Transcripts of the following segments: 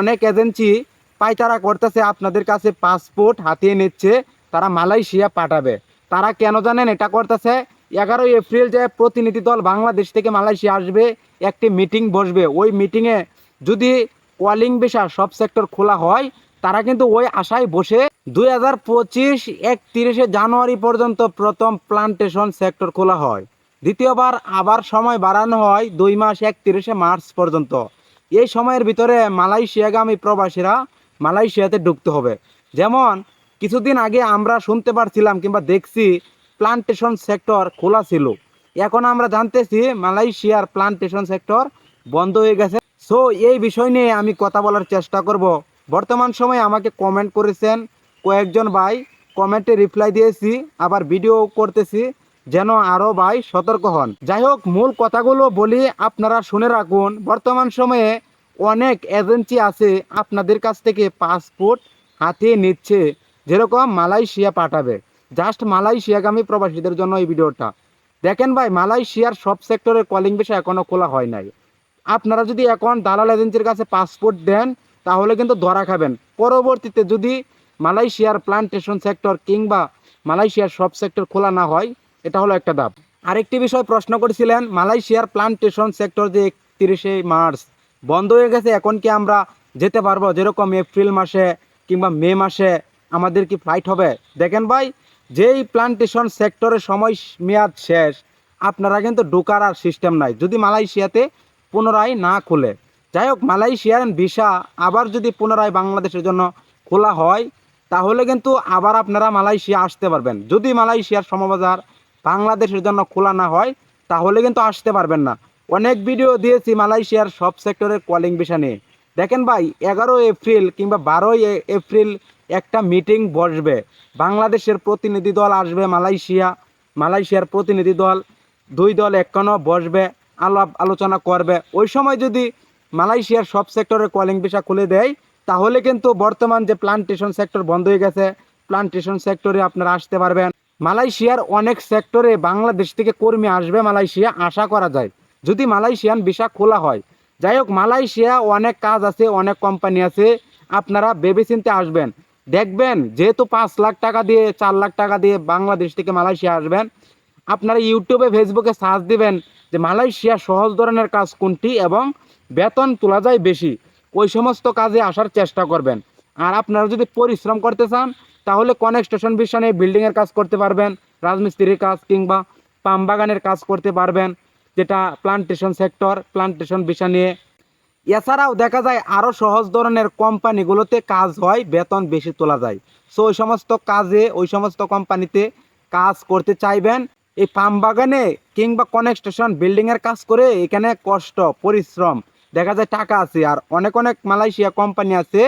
অনেক এজেন্সি পাইতারা করতেছে, আপনাদের কাছে পাসপোর্ট হাতিয়ে নিচ্ছে, তারা মালয়েশিয়া পাঠাবে। তারা কেন জানেন এটা করতেছে? এগারোই এপ্রিল যে প্রতিনিধি দল বাংলাদেশ থেকে মালয়েশিয়া আসবে, একটি মিটিং বসবে। ওই মিটিংয়ে যদি কলিং ভিসা সব সেক্টর খোলা হয়, তারা কিন্তু ওই আশায় বসে দুই হাজার পঁচিশ একত্রিশে জানুয়ারি পর্যন্ত প্রথম প্লান্টেশন সেক্টর খোলা হয়। দ্বিতীয়বার আবার সময় বাড়ানো হয় দুই মাস একত্রিশে মার্চ পর্যন্ত। এই সময়ের ভিতরে মালয়েশিয়াগামী প্রবাসীরা মালয়েশিয়াতে ঢুকতে হবে। যেমন, কিছুদিন আগে আমরা শুনতে পারছিলাম কিংবা দেখছি প্লান্টেশন সেক্টর খোলা ছিল। এখন আমরা জানতেছি মালয়েশিয়ার প্লান্টেশন সেক্টর বন্ধ হয়ে গেছে। সো এই বিষয় নিয়ে আমি কথা বলার চেষ্টা করব। বর্তমান সময়ে আমাকে কমেন্ট করেছেন কয়েকজন ভাই। কমেন্টে রিপ্লাই দিয়েছি, আবার ভিডিও করতেছি। যেন আরও ভাই সতর্ক হন। যাই হোক মূল কথাগুলো বলি আপনারা শুনে রাখুন। বর্তমান সময়ে অনেক এজেন্সি আছে আপনাদের কাছ থেকে পাসপোর্ট হাতিয়ে নিচ্ছে, যেরকম মালয়েশিয়া পাঠাবে। জাস্ট মালয়েশিয়াগামী প্রবাসীদের জন্য এই ভিডিওটা। দেখেন ভাই, মালয়েশিয়ার সব সেক্টরের কলিং বিষয় এখনও খোলা হয় নাই। আপনারা যদি এখন দালাল এজেন্সির কাছে পাসপোর্ট দেন, তাহলে কিন্তু ধরা খাবেন। পরবর্তীতে যদি মালয়েশিয়ার প্লান্টেশন সেক্টর কিংবা মালয়েশিয়ার সব সেক্টর খোলা না হয় এটা হলো একটা দাব আরেকটি বিষয় প্রশ্ন করেছিলেন, মালয়েশিয়ার প্লান্টেশন সেক্টর যে একত্রিশে মার্চ বন্ধ হয়ে গেছে, এখন কি আমরা যেতে পারব? যেরকম এপ্রিল মাসে কিংবা মে মাসে আমাদের কি ফ্লাইট হবে? দেখেন ভাই, যেই প্লান্টেশন সেক্টরের সময় মেয়াদ শেষ, আপনারা কিন্তু ঢোকার আর সিস্টেম নাই। যদি মালয়েশিয়াতে পুনরায় না খুলে। যাই হোক, মালয়েশিয়ার ভিসা আবার যদি পুনরায় বাংলাদেশের জন্য খোলা হয়, তাহলে কিন্তু আবার আপনারা মালয়েশিয়া আসতে পারবেন। যদি মালয়েশিয়ার সমবাজার বাংলাদেশের জন্য খোলা না হয়, তাহলে কিন্তু আসতে পারবেন না। অনেক ভিডিও দিয়েছি মালয়েশিয়ার সব সেক্টরের কলিং ভিসা নিয়ে। দেখেন ভাই এগারো এপ্রিল কিংবা বারোই এপ্রিল একটা মিটিং বসবে। বাংলাদেশের প্রতিনিধি দল আসবে মালয়েশিয়া, মালয়েশিয়ার প্রতিনিধি দল, দুই দল একানো বসবে আলাপ আলোচনা করবে। ওই সময় যদি মালয়েশিয়ার সব সেক্টরের কলিং ভিসা খুলে দেয়, তাহলে কিন্তু বর্তমান যে প্লান্টেশন সেক্টর বন্ধ হয়ে গেছে প্লান্টেশন সেক্টরে আপনারা আসতে পারবেন। মালয়েশিয়ার অনেক সেক্টরে বাংলাদেশ থেকে কর্মী আসবে মালয়েশিয়া, আশা করা যায়। যদি মালয়েশিয়ান ভিসা খোলা হয়। যাই হোক, মালয়েশিয়া অনেক কাজ আছে, অনেক কোম্পানি আছে। আপনারা ভেবেচিন্তে আসবেন। দেখবেন, যেহেতু পাঁচ লাখ টাকা দিয়ে, চার লাখ টাকা দিয়ে বাংলাদেশ থেকে মালয়েশিয়া আসবেন, আপনারা ইউটিউবে, ফেসবুকে সার্চ দিবেন যে মালয়েশিয়া সহজ ধরনের কাজ কোনটি এবং বেতন তোলা যায় বেশি। ওই সমস্ত কাজে আসার চেষ্টা করবেন। আর আপনারা যদি পরিশ্রম করতে চান তাহলে কনস্ট্রাকশন বিষয়ে বিল্ডিংয়ের কাজ করতে পারবেন, রাজমিস্ত্রির কাজ কিংবা পাম বাগানের কাজ করতে পারবেন, যেটা প্লান্টেশন সেক্টর প্লান্টেশন বিষয় নিয়ে। এছাড়াও দেখা যায় আরও সহজ ধরনের কোম্পানিগুলোতে কাজ হয়, বেতন বেশি তোলা যায়। সো ওই সমস্ত কাজে, ওই সমস্ত কোম্পানিতে কাজ করতে চাইবেন। এই পাম বাগানে কিংবা কনস্ট্রাকশন বিল্ডিংয়ের কাজ করে এখানে কষ্ট, পরিশ্রম, দেখা যায় টাকা আছে। আর অনেক অনেক মালয়েশিয়া কোম্পানি আছে,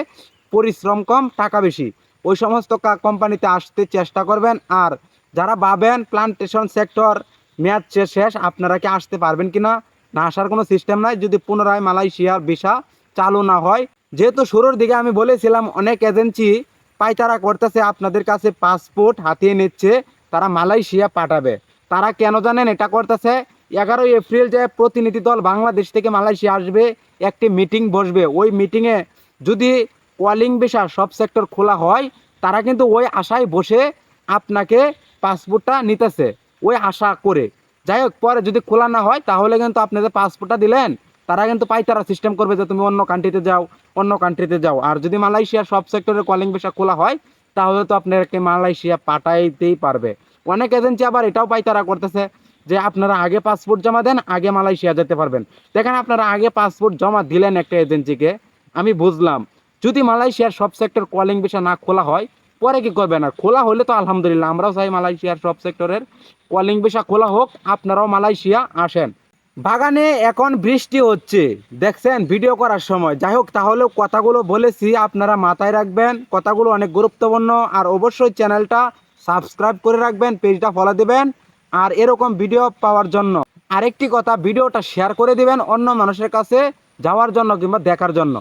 পরিশ্রম কম, টাকা বেশি। ওই সমস্ত কোম্পানিতে আসতে চেষ্টা করবেন। আর যারা ভাবেন প্লান্টেশন সেক্টর মেয়াদ শেষ, আপনারা কি আসতে পারবেন কি না না আসার কোনো সিস্টেম নাই। যদি পুনরায় মালয়েশিয়ার ভিসা চালু না হয়। যেহেতু শুরুর দিকে আমি বলেছিলাম, অনেক এজেন্সি পাইতারা করতেছে, আপনাদের কাছে পাসপোর্ট হাতিয়ে নিচ্ছে, তারা মালয়েশিয়া পাঠাবে। তারা কেন জানেন? এটা করতেছে, এগারোই এপ্রিল যে প্রতিনিধি দল বাংলাদেশ থেকে মালয়েশিয়া আসবে, একটি মিটিং বসবে। ওই মিটিংয়ে যদি কলিং ভিসা সব সেক্টর খোলা হয়, তারা কিন্তু ওই আশায় বসে আপনাকে পাসপোর্টটা নিতেছে, ওই আশা করে। যাই হোক, পরে যদি খোলা না হয়, তাহলে কিন্তু আপনি যে পাসপোর্টটা দিলেন, তারা কিন্তু পাইতারা সিস্টেম করবে যে তুমি অন্য কান্ট্রিতে যাও, অন্য কান্ট্রিতে যাও। আর যদি মালয়েশিয়ার সব সেক্টরের কলিং ভিসা খোলা হয়, তাহলে তো আপনাকে মালয়েশিয়া পাঠাইতেই পারবে। অনেক এজেন্সি আবার এটাও পাইতারা করতেছে যে আপনারা আগে পাসপোর্ট জমা দেন, আগে মালয়েশিয়া যেতে পারবেন। দেখেন আপনারা আগে পাসপোর্ট জমা দিলেন একটা এজেন্সিকে আমি বুঝলাম। যদি মালয়েশিয়ার সব সেক্টর কলিং ভিসা না খোলা হয়, পরে কি করবেন? আর খোলা হলে তো আলহামদুলিল্লাহ, আমরাও চাই মালয়েশিয়ার সব সেক্টরের কলিং ভিসা খোলা হোক, আপনারাও মালয়েশিয়া আসেন। বাগানে এখন বৃষ্টি হচ্ছে, দেখছেন ভিডিও করার সময়। যাই হোক তাহলে কথাগুলো বলেছি, আপনারা মাথায় রাখবেন, কথাগুলো অনেক গুরুত্বপূর্ণ। আর অবশ্যই চ্যানেলটা সাবস্ক্রাইব করে রাখবেন পেজটা ফলো দেবেন, আর এরকম ভিডিও পাওয়ার জন্য। আরেকটি কথা ভিডিওটা শেয়ার করে দিবেন অন্য মানুষের কাছে যাওয়ার জন্য কিংবা দেখার জন্য।